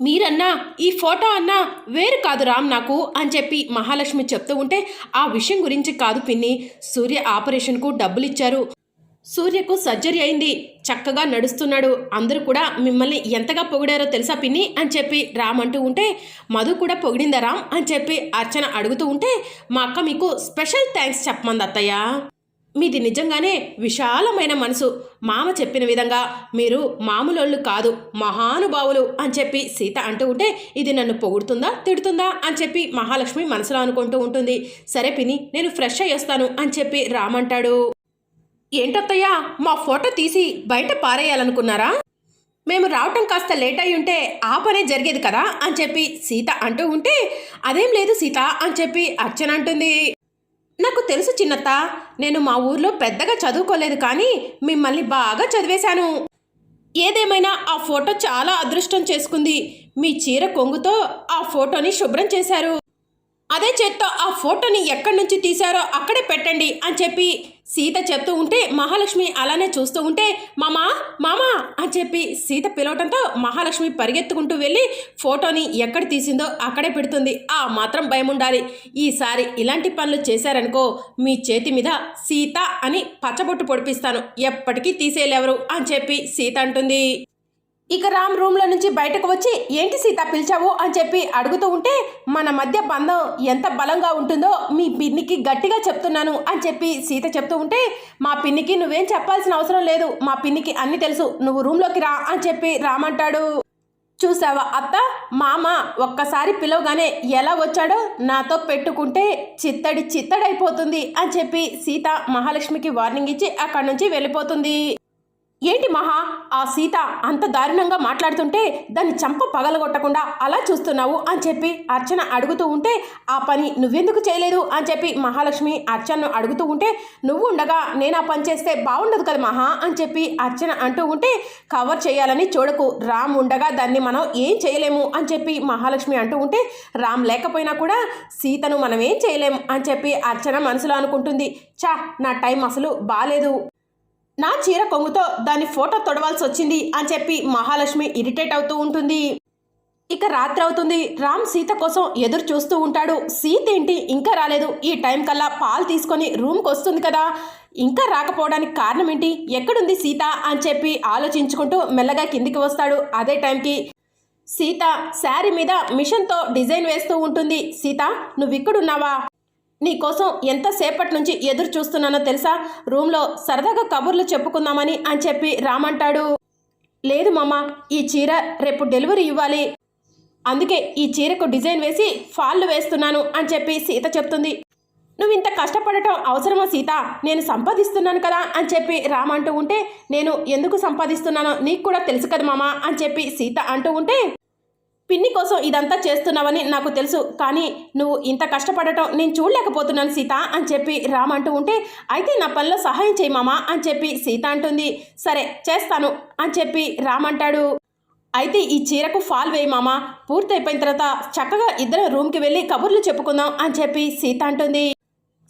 మీరన్నా ఈ ఫోటో అన్నా వేరు కాదు రామ్ నాకు అని చెప్పి మహాలక్ష్మి చెప్తూ ఉంటే ఆ విషయం గురించి కాదు పిన్ని. సూర్య ఆపరేషన్కు డబ్బులు ఇచ్చారు సూర్యకు సర్జరీ అయింది. చక్కగా నడుస్తున్నాడు. అందరూ కూడా మిమ్మల్ని ఎంతగా పొగిడారో తెలుసా పిన్ని? అని చెప్పి రామ్ అంటూ ఉంటే మధు కూడా పొగిడిందా రామ్? అని చెప్పి అర్చన అడుగుతూ ఉంటే మా అక్క మీకు స్పెషల్ థ్యాంక్స్ చెప్పమంది అత్తయ్య. మీది నిజంగానే విశాలమైన మనసు. మామ చెప్పిన విధంగా మీరు మామూలోళ్ళు కాదు మహానుభావులు అని చెప్పి సీత అంటూ ఉంటే ఇది నన్ను పొగుడుతుందా తిడుతుందా అని చెప్పి మహాలక్ష్మి మనసులో అనుకుంటూ ఉంటుంది. సరే పిని నేను ఫ్రెష్ అయ్యి వస్తాను అని చెప్పి రామంటాడు. ఏంటత్తయ్యా మా ఫోటో తీసి బయట పారేయాలనుకున్నారా? మేము రావటం కాస్త లేట్ అయి ఉంటే ఆ పనే జరిగేది కదా అని చెప్పి సీత అంటూ ఉంటే అదేం లేదు సీత అని చెప్పి అర్చన అంటుంది. నాకు తెలుసు చిన్నత్త నేను మా ఊర్లో పెద్దగా చదువుకోలేదు కానీ మిమ్మల్ని బాగా చదివేశాను. ఏదేమైనా ఆ ఫోటో చాలా అదృష్టం చేసుకుంది. మీ చీర కొంగుతో ఆ ఫోటోని శుభ్రం చేశారు. అదే చేత్తో ఆ ఫోటోని ఎక్కడి నుంచి తీశారో అక్కడే పెట్టండి అని చెప్పి సీత చెప్తూ ఉంటే మహాలక్ష్మి అలానే చూస్తూ ఉంటే మామా మామా అని చెప్పి సీత పిలవటంతో మహాలక్ష్మి పరిగెత్తుకుంటూ వెళ్ళి ఫోటోని ఎక్కడ తీసిందో అక్కడే పెడుతుంది. ఆ మాత్రం భయం ఉండాలి ఈసారి ఇలాంటి పనులు చేశారనుకో మీ చేతి మీద సీత అని పచ్చబొట్టు పొడిపిస్తాను. ఎప్పటికీ తీసేయలేవరు అని చెప్పి సీత అంటుంది. ఇక రామ్ రూమ్లో నుంచి బయటకు వచ్చి ఏంటి సీత పిలిచావు? అని చెప్పి అడుగుతూ ఉంటే మన మధ్య బంధం ఎంత బలంగా ఉంటుందో మీ పిన్నికి గట్టిగా చెప్తున్నాను అని చెప్పి సీత చెప్తూ ఉంటే మా పిన్నికి నువ్వేం చెప్పాల్సిన అవసరం లేదు. మా పిన్నికి అన్ని తెలుసు. నువ్వు రూమ్లోకి రా అని చెప్పి రామంటాడు చూసావా అత్త? మామ ఒక్కసారి పిలవగానే ఎలా వచ్చాడో నాతో పెట్టుకుంటే చిత్తడి చిత్తడైపోతుంది అని చెప్పి సీత మహాలక్ష్మికి వార్నింగ్ ఇచ్చి అక్కడి నుంచి వెళ్ళిపోతుంది. ఏంటి మహా? ఆ సీత అంత దారుణంగా మాట్లాడుతుంటే దాన్ని చంప పగలగొట్టకుండా అలా చూస్తున్నావు అని చెప్పి అర్చన అడుగుతూ ఉంటే ఆ పని నువ్వెందుకు చేయలేదు అని చెప్పి మహాలక్ష్మి అర్చనను అడుగుతూ ఉంటే నువ్వు ఉండగా నేను ఆ పని చేస్తే బాగుండదు కదా మహా? అని చెప్పి అర్చన అంటూ ఉంటే కవర్ చేయాలని చూడకు. రామ్ ఉండగా దాన్ని మనం ఏం చేయలేము అని చెప్పి మహాలక్ష్మి అంటూ ఉంటే రామ్ లేకపోయినా కూడా సీతను మనం ఏం చేయలేము అని చెప్పి అర్చన మనసులో అనుకుంటుంది. చా నా టైం అసలు బాగాలేదు నా చీర కొంగుతో దాని ఫోటో తొడవాల్సి వచ్చింది అని చెప్పి మహాలక్ష్మి ఇరిటేట్ అవుతూ ఉంటుంది. ఇక రాత్రి అవుతుంది. రామ్ సీత కోసం ఎదురు చూస్తూ ఉంటాడు. సీత ఏంటి? ఇంకా రాలేదు. ఈ టైం కల్లా పాలు తీసుకొని రూమ్కి వస్తుంది కదా. ఇంకా రాకపోవడానికి కారణం ఏంటి? ఎక్కడుంది సీత? అని చెప్పి ఆలోచించుకుంటూ మెల్లగా కిందికి వస్తాడు. అదే టైంకి సీత శారీ మీద మిషన్తో డిజైన్ వేస్తూ ఉంటుంది. సీత నువ్వు ఇక్కడున్నావా? నీకోసం ఎంతసేపటి నుంచి ఎదురు చూస్తున్నానో తెలుసా? రూమ్లో సరదాగా కబుర్లు చెప్పుకుందామని అని చెప్పి రామంటాడు లేదు మామ ఈ చీర రేపు డెలివరీ ఇవ్వాలి. అందుకే ఈ చీరకు డిజైన్ వేసి ఫాళ్ళు వేస్తున్నాను అని చెప్పి సీత చెప్తుంది. నువ్వు ఇంత కష్టపడటం అవసరమా సీత? నేను సంపాదిస్తున్నాను కదా అని చెప్పి రామ్ అంటూ ఉంటే నేను ఎందుకు సంపాదిస్తున్నానో నీకు కూడా తెలుసు కదా మామ అని చెప్పి సీత అంటూ ఉంటే పిన్ని కోసం ఇదంతా చేస్తున్నావని నాకు తెలుసు. కానీ నువ్వు ఇంత కష్టపడటం నేను చూడలేకపోతున్నాను సీత అని చెప్పి రామ్ అంటూ ఉంటే అయితే నా పనిలో సహాయం చేయి మామా అని చెప్పి సీత అంటుంది. సరే చేస్తాను అని చెప్పి రామ్ అంటాడు. అయితే ఈ చీరకు ఫాల్ వేయి మామా. పూర్తయిపోయిన తర్వాత చక్కగా ఇద్దరు రూమ్కి వెళ్ళి కబుర్లు చెప్పుకుందాం అని చెప్పి సీత అంటుంది.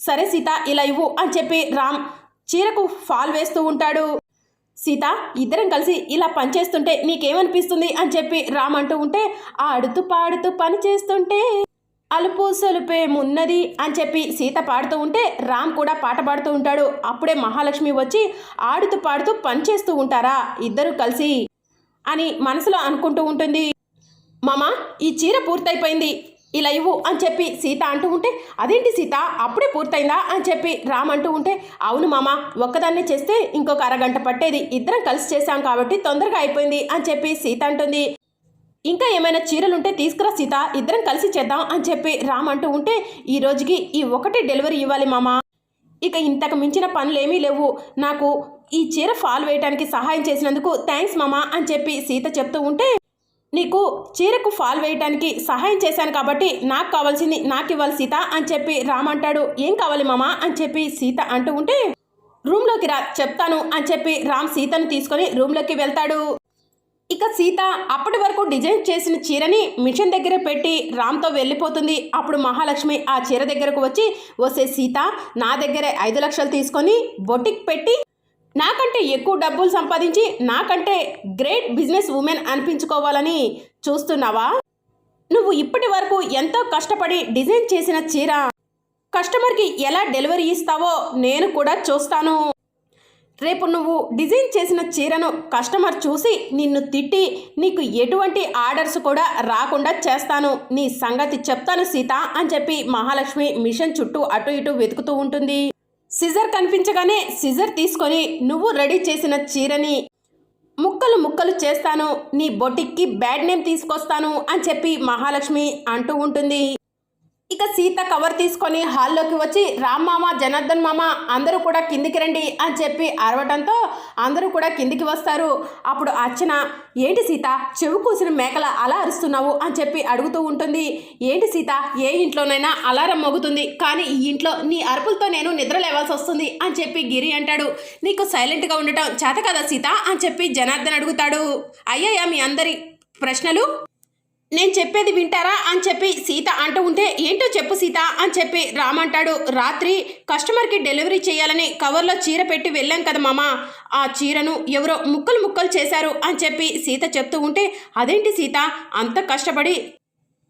సరే సీత ఇలా ఇవ్వు అని చెప్పి రామ్ చీరకు ఫాల్ వేస్తూ ఉంటాడు. సీత ఇద్దరం కలిసి ఇలా పనిచేస్తుంటే నీకేమనిపిస్తుంది అని చెప్పి రామ్ అంటూ ఉంటే ఆడుతూ పాడుతూ పని చేస్తుంటే అలుపు సొలుపేమున్నది అని చెప్పి సీత పాడుతూ ఉంటే రామ్ కూడా పాట పాడుతూ ఉంటాడు. అప్పుడే మహాలక్ష్మి వచ్చి ఆడుతూ పాడుతూ పని చేస్తూ ఉంటారా? ఇద్దరు కలిసి అని మనసులో అనుకుంటూ ఉంటుంది. మామ ఈ చీర పూర్తయిపోయింది. ఇలా ఇవ్వు అని చెప్పి సీత అంటూ ఉంటే అదేంటి సీత? అప్పుడే పూర్తయిందా? అని చెప్పి రామ్ అంటూ ఉంటే అవును మామ ఒక్కదాన్నే చేస్తే ఇంకొక అరగంట పట్టేది. ఇద్దరం కలిసి చేశాం కాబట్టి తొందరగా అయిపోయింది అని చెప్పి సీత అంటుంది. ఇంకా ఏమైనా చీరలుంటే తీసుకురా సీత ఇద్దరం కలిసి చేద్దాం అని చెప్పి రామ్ అంటూ ఉంటే ఈ రోజుకి ఈ ఒకటే డెలివరీ ఇవ్వాలి మామ. ఇక ఇంతకు మించిన పనులేమీ లేవు. నాకు ఈ చీర ఫాల్ వేయడానికి సహాయం చేసినందుకు థ్యాంక్స్ మామ అని చెప్పి సీత చెప్తూ ఉంటే నీకు చీరకు ఫాల్ వేయడానికి సహాయం చేశాను కాబట్టి నాకు కావాల్సింది నాకు ఇవ్వాలి సీత అని చెప్పి రామ్ అంటాడు. ఏం కావాలి మామా అని చెప్పి సీత అంటూ ఉంటే రూమ్లోకి రా చెప్తాను అని చెప్పి రామ్ సీతను తీసుకొని రూమ్లోకి వెళ్తాడు. ఇక సీత అప్పటి వరకు డిజైన్ చేసిన చీరని మిషన్ దగ్గర పెట్టి రామ్తో వెళ్ళిపోతుంది. అప్పుడు మహాలక్ష్మి ఆ చీర దగ్గరకు వచ్చి వసే సీత నా దగ్గరే ఐదు లక్షలు తీసుకొని బొటిక్ పెట్టి నాకంటే ఎక్కువ డబ్బులు సంపాదించి నాకంటే గ్రేట్ బిజినెస్ ఉమెన్ అనిపించుకోవాలని చూస్తున్నావా? నువ్వు ఇప్పటి వరకు ఎంతో కష్టపడి డిజైన్ చేసిన చీర కస్టమర్కి ఎలా డెలివరీ ఇస్తావో నేను కూడా చూస్తాను. రేపు నువ్వు డిజైన్ చేసిన చీరను కస్టమర్ చూసి నిన్ను తిట్టి నీకు ఎటువంటి ఆర్డర్స్ కూడా రాకుండా చేస్తాను. నీ సంగతి చెప్తాను సీత అని చెప్పి మహాలక్ష్మి మిషన్ చుట్టూ అటు ఇటు వెతుకుతూ ఉంటుంది. సిజర్ కనిపించగానే సిజర్ తీసుకొని నువ్వు రెడీ చేసిన చీరని ముక్కలు ముక్కలు చేస్తాను నీ బొటిక్కి బ్యాడ్ నేమ్ తీసుకొస్తాను అని చెప్పి మహాలక్ష్మి అంటూ ఉంటుంది. ఇక సీత కవర్ తీసుకొని హాల్లోకి వచ్చి రామ్ మామ జనార్దన్ మామ అందరూ కూడా కిందికి రండి అని చెప్పి అరవటంతో అందరూ కూడా కిందికి వస్తారు. అప్పుడు అర్చన ఏంటి సీత చెవు కూసిన మేకల అలా అరుస్తున్నావు అని చెప్పి అడుగుతూ ఉంటుంది. ఏంటి సీత ఏ ఇంట్లోనైనా అలారం మోగుతుంది కానీ ఈ ఇంట్లో నీ అరుపులతో నేను నిద్ర లేవాల్సి వస్తుంది అని చెప్పి గిరి అంటాడు. నీకు సైలెంట్గా ఉండటం చేత కదా సీత? అని చెప్పి జనార్దన్ అడుగుతాడు. అయ్యయ్యా మీ అందరి ప్రశ్నలు నేను చెప్పేది వింటారా అని చెప్పి సీత అంటూ ఉంటే ఏంటో చెప్పు సీత అని చెప్పి రామ్ అంటాడు. రాత్రి కస్టమర్కి డెలివరీ చేయాలని కవర్లో చీర పెట్టి వెళ్ళాం కదా మామ. ఆ చీరను ఎవరో ముక్కలు ముక్కలు చేశారు అని చెప్పి సీత చెప్తూ ఉంటే అదేంటి సీత? అంత కష్టపడి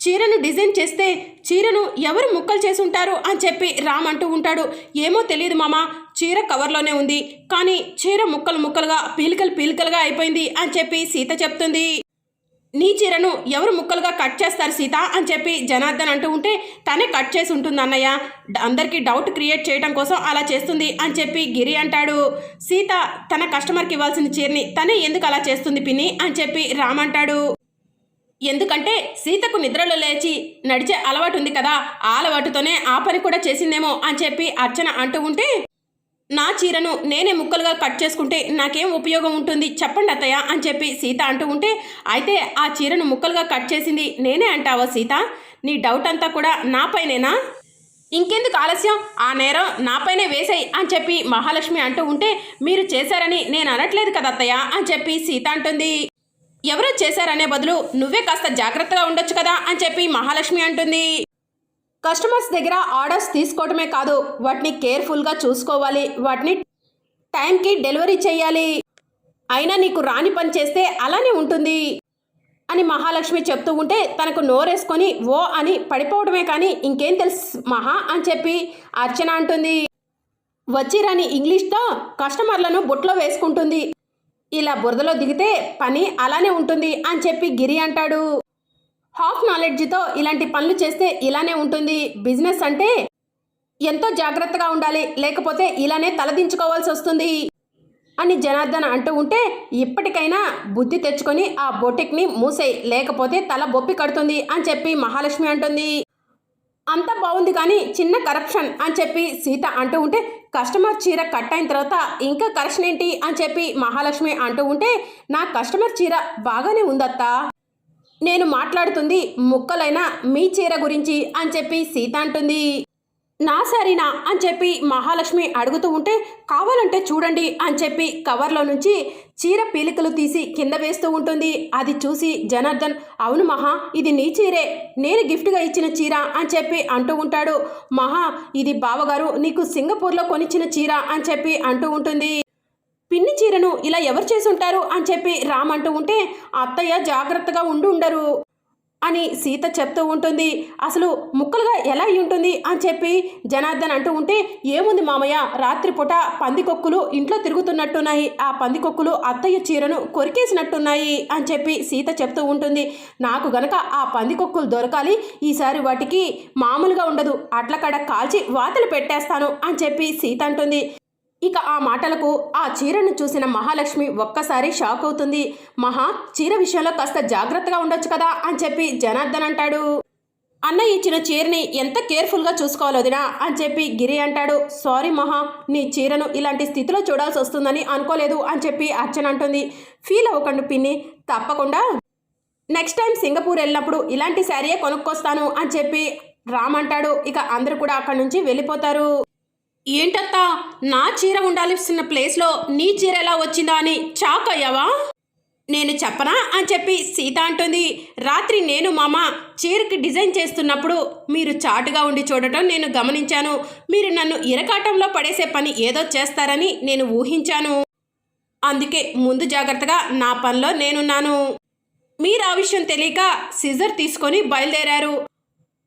చీరను డిజైన్ చేస్తే చీరను ఎవరు ముక్కలు చేసి ఉంటారు అని చెప్పి రామ్ అంటూ ఉంటాడు. ఏమో తెలియదు మామ చీర కవర్లోనే ఉంది. కానీ చీర ముక్కలు ముక్కలుగా పీలికలు పీలికలుగా అయిపోయింది అని చెప్పి సీత చెప్తుంది. నీ చీరను ఎవరు ముక్కలుగా కట్ చేస్తారు సీత అని చెప్పి జనార్దన్ అంటూ ఉంటే తనే కట్ చేసి ఉంటుంది అన్నయ్య. అందరికీ డౌట్ క్రియేట్ చేయడం కోసం అలా చేస్తుంది అని చెప్పి గిరి అంటాడు. సీత తన కస్టమర్కి ఇవ్వాల్సిన చీరని తనే ఎందుకు అలా చేస్తుంది పిన్ని అని చెప్పి రామ్ అంటాడు. ఎందుకంటే సీతకు నిద్రలో లేచి నడిచే అలవాటు ఉంది కదా ఆ అలవాటుతోనే ఆ పని కూడా చేసిందేమో అని చెప్పి అర్చన అంటూ ఉంటే నా చీరను నేనే ముక్కలుగా కట్ చేసుకుంటే నాకేం ఉపయోగం ఉంటుంది? చెప్పండి అత్తయ్య అని చెప్పి సీత అంటూ ఉంటే అయితే ఆ చీరను ముక్కలుగా కట్ చేసింది నేనే అంటావా సీత? నీ డౌట్ అంతా కూడా నాపైనేనా ఇంకెందుకు ఆలస్యం? ఆ నేరం నాపైనే వేసాయి అని చెప్పి మహాలక్ష్మి అంటూ ఉంటే మీరు చేశారని నేను అనట్లేదు కదా అత్తయ్య అని చెప్పి సీత అంటుంది. ఎవరో చేశారనే బదులు నువ్వే కాస్త జాగ్రత్తగా ఉండొచ్చు కదా అని చెప్పి మహాలక్ష్మి అంటుంది. కస్టమర్స్ దగ్గర ఆర్డర్స్ తీసుకోవడమే కాదు వాటిని కేర్ఫుల్గా చూసుకోవాలి వాటిని టైంకి డెలివరీ చేయాలి. అయినా నీకు రాని పని చేస్తే అలానే ఉంటుంది అని మహాలక్ష్మి చెప్తూ ఉంటే తనకు నోరేసుకొని ఓ అని పడిపోవడమే కానీ ఇంకేం తెలుసు మహా అని చెప్పి అర్చన అంటుంది. వచ్చిరాని ఇంగ్లీష్తో కస్టమర్లను బుట్లో వేసుకుంటుంది. ఇలా బురదలో దిగితే పని అలానే ఉంటుంది అని చెప్పి గిరి అంటాడు. హాఫ్ నాలెడ్జ్తో ఇలాంటి పనులు చేస్తే ఇలానే ఉంటుంది. బిజినెస్ అంటే ఎంతో జాగ్రత్తగా ఉండాలి. లేకపోతే ఇలానే తలదించుకోవాల్సి వస్తుంది. అని జనార్దన్ అంటూ ఉంటే ఇప్పటికైనా బుద్ధి తెచ్చుకొని ఆ బొటిక్ని మూసేయి. లేకపోతే తల బొప్పి కడుతుంది అని చెప్పి మహాలక్ష్మి అంటుంది. అంత బాగుంది కానీ చిన్న కరప్షన్ అని చెప్పి సీత అంటూ ఉంటే కస్టమర్ చీర కట్ అయిన తర్వాత ఇంకా కరెక్షన్ ఏంటి అని చెప్పి మహాలక్ష్మి అంటూ ఉంటే నా కస్టమర్ చీర బాగానే ఉందత్తా. నేను మాట్లాడుతుంది ముక్కలైన మీ చీర గురించి అని చెప్పి సీత అంటుంది. నా సరేనా అని చెప్పి మహాలక్ష్మి అడుగుతూ ఉంటే కావాలంటే చూడండి అని చెప్పి కవర్లో నుంచి చీర పీలికలు తీసి కింద వేస్తూ ఉంటుంది. అది చూసి జనార్దన్ అవును మహా ఇది నీ చీరే నేను గిఫ్ట్గా ఇచ్చిన చీర అని చెప్పి అంటూ ఉంటాడు. మహా ఇది బావగారు నీకు సింగపూర్లో కొనిచ్చిన చీర అని చెప్పి అంటూ ఉంటుంది. పిన్ని చీరను ఇలా ఎవరు చేసి ఉంటారు అని చెప్పి రామ్ అంటూ ఉంటే అత్తయ్య జాగ్రత్తగా ఉండి ఉండరు అని సీత చెప్తూ ఉంటుంది. అసలు ముక్కలుగా ఎలా అయి ఉంటుంది? అని చెప్పి జనార్దన్ అంటూ ఉంటే ఏముంది మామయ్య రాత్రిపూట పందికొక్కులు ఇంట్లో తిరుగుతున్నట్టున్నాయి. ఆ పందికొక్కులు అత్తయ్య చీరను కొరికేసినట్టున్నాయి అని చెప్పి సీత చెప్తూ ఉంటుంది. నాకు గనక ఆ పందికొక్కులు దొరకాలి ఈసారి వాటికి మామూలుగా ఉండదు. అట్లకడ కాల్చి వాతలు పెట్టేస్తాను అని చెప్పి సీత అంటుంది. ఇక ఆ మాటలకు ఆ చీరను చూసిన మహాలక్ష్మి ఒక్కసారి షాక్ అవుతుంది. మహా చీర విషయంలో కాస్త జాగ్రత్తగా ఉండొచ్చు కదా అని చెప్పి జనార్దన్ అంటాడు. అన్న ఇచ్చిన చీరని ఎంత కేర్ఫుల్గా చూసుకోవాలి వదినా అని చెప్పి గిరి అంటాడు. సారీ మహా నీ చీరను ఇలాంటి స్థితిలో చూడాల్సి వస్తుందని అనుకోలేదు అని చెప్పి అర్చన అంటుంది. ఫీల్ అవ్వకండి పిన్ని తప్పకుండా. నెక్స్ట్ టైం సింగపూర్ వెళ్ళినప్పుడు ఇలాంటి శారీయే కొనుక్కొస్తాను అని చెప్పి రామ్ అంటాడు. ఇక అందరూ కూడా అక్కడి నుంచి వెళ్ళిపోతారు. ఏంటత్తా? నా చీర ఉండాల్సిన ప్లేస్లో నీ చీర ఎలా వచ్చిందా అని చాక్ అయ్యావా? నేను చెప్పనా అని చెప్పి సీత అంటుంది. రాత్రి నేను మామ చీరకి డిజైన్ చేస్తున్నప్పుడు మీరు చాటుగా ఉండి చూడటం నేను గమనించాను. మీరు నన్ను ఇరకాటంలో పడేసే పని ఏదో చేస్తారని నేను ఊహించాను. అందుకే ముందు జాగ్రత్తగా నా పనిలో నేనున్నాను. మీరు ఆ విషయం తెలియక సిజర్ తీసుకొని బయలుదేరారు.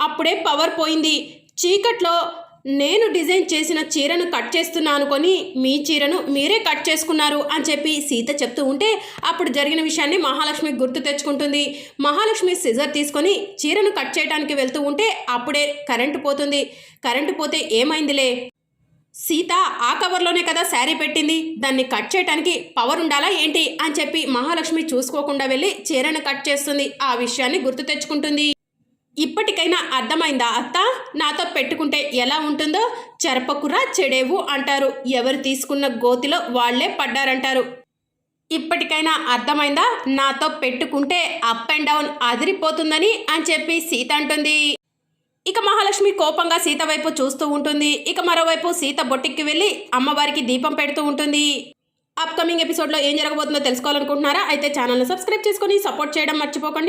అప్పుడే పవర్ పోయింది. చీకట్లో నేను డిజైన్ చేసిన చీరను కట్ చేస్తున్నా అనుకొని మీ చీరను మీరే కట్ చేసుకున్నారు అని చెప్పి సీత చెప్తూ ఉంటే అప్పుడు జరిగిన విషయాన్ని మహాలక్ష్మి గుర్తు తెచ్చుకుంటుంది. మహాలక్ష్మి సిజర్ తీసుకొని చీరను కట్ చేయడానికి వెళ్తూ ఉంటే అప్పుడే కరెంటు పోతుంది. కరెంటు పోతే ఏమైందిలే? సీత ఆ కవర్లోనే కదా శారీ పెట్టింది. దాన్ని కట్ చేయడానికి పవర్ ఉండాలా ఏంటి అని చెప్పి మహాలక్ష్మి చూసుకోకుండా వెళ్ళి చీరను కట్ చేస్తుంది. ఆ విషయాన్ని గుర్తు తెచ్చుకుంటుంది. ఇప్పటికైనా అర్థమైందా అత్త? నాతో పెట్టుకుంటే ఎలా ఉంటుందో? చెరపకురా చెడేవు అంటారు. ఎవరు తీసుకున్న గోతిలో వాళ్ళే పడ్డారంటారు. ఇప్పటికైనా అర్థమైందా? నాతో పెట్టుకుంటే అప్ అండ్ డౌన్ అదిరిపోతుందని అని చెప్పి సీత అంటుంది. ఇక మహాలక్ష్మి కోపంగా సీత వైపు చూస్తూ ఉంటుంది. ఇక మరోవైపు సీత బొట్టికి వెళ్ళి అమ్మవారికి దీపం పెడుతూ ఉంటుంది. అప్కమింగ్ ఎపిసోడ్లో ఏం జరగబోతుందో తెలుసుకోవాలనుకుంటున్నారా? అయితే ఛానల్ను సబ్స్క్రైబ్ చేసుకొని సపోర్ట్ చేయడం మర్చిపోకండి.